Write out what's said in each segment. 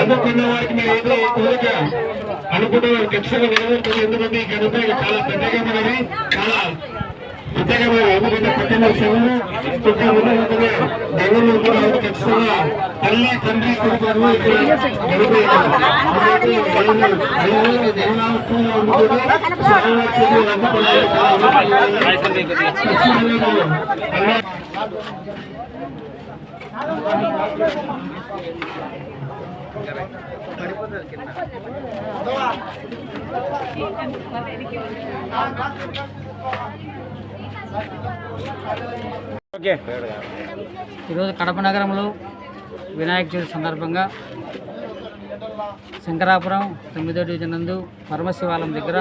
అనుకున్న వారికి మీరు ఏదో కోరిక అనుకున్న వారి కక్షలు నెరవేరుతుంది ఎందుకంటే చాలా పెద్దగా మనది చాలా పెద్దగా మనం ఎందుకంటే పట్టణ క్షణంలో చుట్టూ ఉన్నది కక్షగా కూడా తండ్రి ఓకే ఈరోజు కడప నగరంలో వినాయక చవితి సందర్భంగా శంకరాపురం తొమ్మిదో డివిజన్ నందు పరమశివాలయం దగ్గర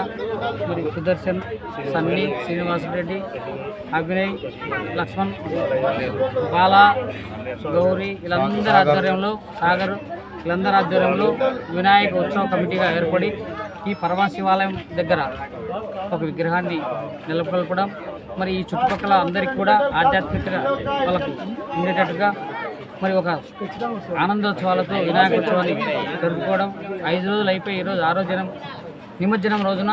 మరి సుదర్శన్ సన్నీ శ్రీనివాసరెడ్డి అభినయ్ లక్ష్మణ్ బాల గౌరీ వీళ్ళందరి ఆధ్వర్యంలో సాగర్ వీళ్ళందరి ఆధ్వర్యంలో వినాయక ఉత్సవ కమిటీగా ఏర్పడి ఈ పరమశివాలయం దగ్గర ఒక విగ్రహాన్ని నెలకొల్పడం మరి ఈ చుట్టుపక్కల అందరికీ కూడా ఆధ్యాత్మిక వాళ్ళకు ఉండేటట్టుగా మరి ఒక ఆనందోత్సవాలతో వినాయకోత్సవాన్ని జరుపుకోవడం. ఐదు రోజులు అయిపోయి ఈరోజు ఆరో దినం నిమజ్జనం రోజున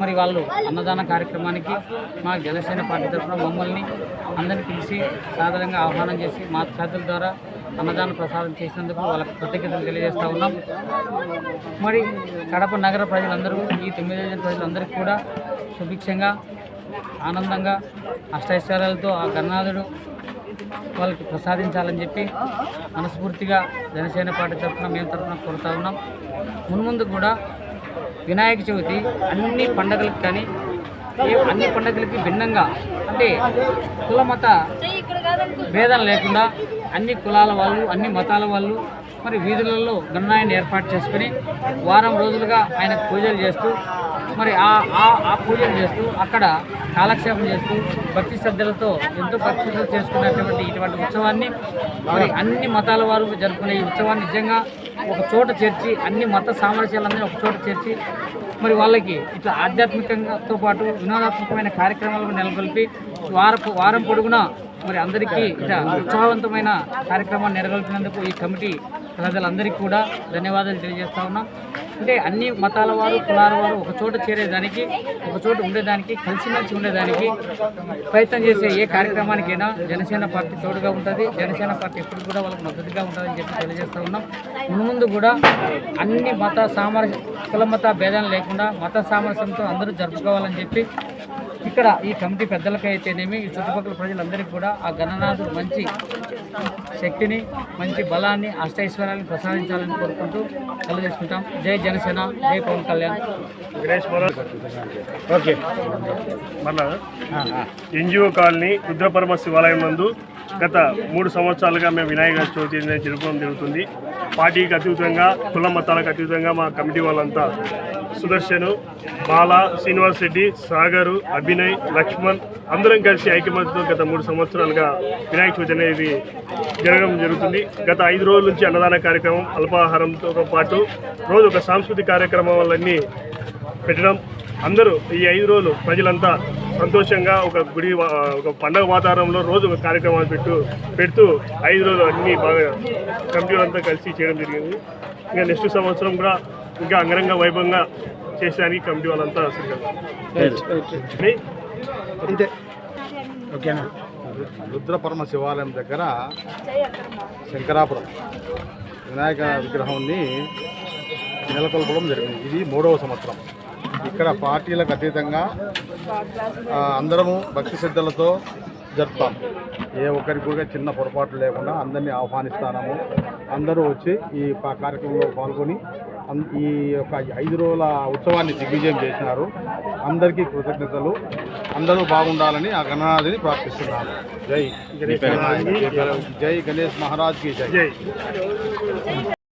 మరి వాళ్ళు అన్నదాన కార్యక్రమానికి మా జనసేన పార్టీ తరఫున మమ్మల్ని అందరినీ పిలిచి సాధారణంగా ఆహ్వానం చేసి మా చేతుల ద్వారా అన్నదాన ప్రసాదం చేసినందుకు వాళ్ళకి కృతజ్ఞతలు తెలియజేస్తూ ఉన్నాం. మరి కడప నగర ప్రజలందరూ ఈ తొమ్మిది ప్రజలందరికీ కూడా సుభిక్షంగా ఆనందంగా అష్టైశ్వర్యాలతో ఆ గణనాథుడు వాళ్ళకి ప్రసాదించాలని చెప్పి మనస్ఫూర్తిగా జనసేన పార్టీ తరఫున మేము తరఫున కోరుతా ఉన్నాం. మున్ముందు కూడా వినాయక చవితి అన్ని పండగలకు కానీ ఏ అన్ని పండగలకి భిన్నంగా అంటే కుల మత భేదం లేకుండా అన్ని కులాల వాళ్ళు అన్ని మతాల వాళ్ళు మరి వీధులలో గణనాయన్ని ఏర్పాటు చేసుకుని వారం రోజులుగా ఆయన పూజలు చేస్తూ మరి ఆ ఆ- ఆ పూజలు చేస్తూ అక్కడ కాలక్షేపం చేస్తూ భక్తి శ్రద్ధలతో ఎంతో భక్తి చేసుకున్నటువంటి ఇటువంటి ఉత్సవాన్ని మరి అన్ని మతాల వారు జరుపుకునే ఈ ఉత్సవాన్ని నిజంగా ఒక చోట చేర్చి అన్ని మత సామరస్యాలందరినీ ఒక చోట చేర్చి మరి వాళ్ళకి ఇట్లా ఆధ్యాత్మికంగాతో పాటు వినోదాత్మకమైన కార్యక్రమాలను నెలకొల్పి వారపు వారం పొడుగునా మరి అందరికీ ఇట్లా ఉత్సాహవంతమైన కార్యక్రమాన్ని నెరవేర్చినందుకు ఈ కమిటీ ప్రజలందరికీ కూడా ధన్యవాదాలు తెలియజేస్తా ఉన్నాం. అంటే అన్ని మతాల వారు కులాల వారు ఒక చోట చేరేదానికి ఒక చోట ఉండేదానికి కలిసిమెలిసి ఉండేదానికి ప్రయత్నం చేసే ఏ కార్యక్రమానికైనా జనసేన పార్టీ తోడుగా ఉంటుంది. జనసేన పార్టీ ఎప్పుడు కూడా వాళ్ళకి మద్దతుగా ఉంటుందని చెప్పి తెలియజేస్తా ఉన్నాం. ముందు కూడా అన్ని మత సామరస్య కుల మత భేదాలు లేకుండా మత సామరస్యంతో అందరూ జరుపుకోవాలని చెప్పి ఇక్కడ ఈ కమిటీ పెద్దలకైతేనేమి ఈ చుట్టుపక్కల ప్రజలందరికీ కూడా ఆ గణనాథుడు మంచి శక్తిని మంచి బలాన్ని అష్టైశ్వర్యాన్ని ప్రసాదించాలని కోరుకుంటూ తెలియజేసుకుంటాం జై జనసేన జై పవన్ కళ్యాణ్. ఓకే. మన ఎన్జిఓ కాలనీ రుద్రపరమ శివాలయం నందు గత మూడు సంవత్సరాలుగా మేము వినాయక చవితి జరుపుకోవడం జరుగుతుంది. పార్టీకి అతీతంగా కుల మతాలకు అతీతంగా మా కమిటీ వాళ్ళంతా సుదర్శను బాల శ్రీనివాస్ రెడ్డి సాగరు అభినయ్ లక్ష్మణ్ అందరం కలిసి ఐక్యమత్యంతో గత మూడు సంవత్సరాలుగా వినాయక చవితి అనేది జరగడం జరుగుతుంది. గత ఐదు రోజుల నుంచి అన్నదాన కార్యక్రమం అల్పాహారంతో పాటు రోజు ఒక సాంస్కృతిక కార్యక్రమాలన్నీ పెట్టడం. అందరూ ఈ ఐదు రోజులు ప్రజలంతా సంతోషంగా ఒక గుడి ఒక పండగ వాతావరణంలో రోజు ఒక కార్యక్రమాలు పెట్టు పెడుతూ ఐదు రోజులు అన్ని బాగా కమిటీలంతా కలిసి చేయడం జరిగింది. ఇంకా నెక్స్ట్ సంవత్సరం కూడా ఇంకా అంగరంగ వైభవంగా చేసేదానికి కమిటీ వాళ్ళంతా అంతే. ఓకేనా? రుద్రపరమ శివాలయం దగ్గర శంకరాపురం వినాయక విగ్రహాన్ని నెలకొల్పడం జరిగింది. ఇది మూడవ సంవత్సరం. ఇక్కడ పార్టీలకు అతీతంగా అందరము భక్తి శ్రద్ధలతో జరుపుతాం. ఏ ఒక్కరికి కూడా చిన్న పొరపాటు లేకుండా అందరినీ ఆహ్వానిస్తాము అందరూ వచ్చి ఈ కార్యక్రమంలో పాల్గొని ఈ యొక్క ఐదు రోజుల ఉత్సవాన్ని దిగ్విజయం చేసినారు. అందరికీ కృతజ్ఞతలు. అందరూ బాగుండాలని ఆ గణనాథిని ప్రార్థిస్తున్నాను. జై. మహారాజ్కి జై గణేష్ మహారాజ్కి జై. జై.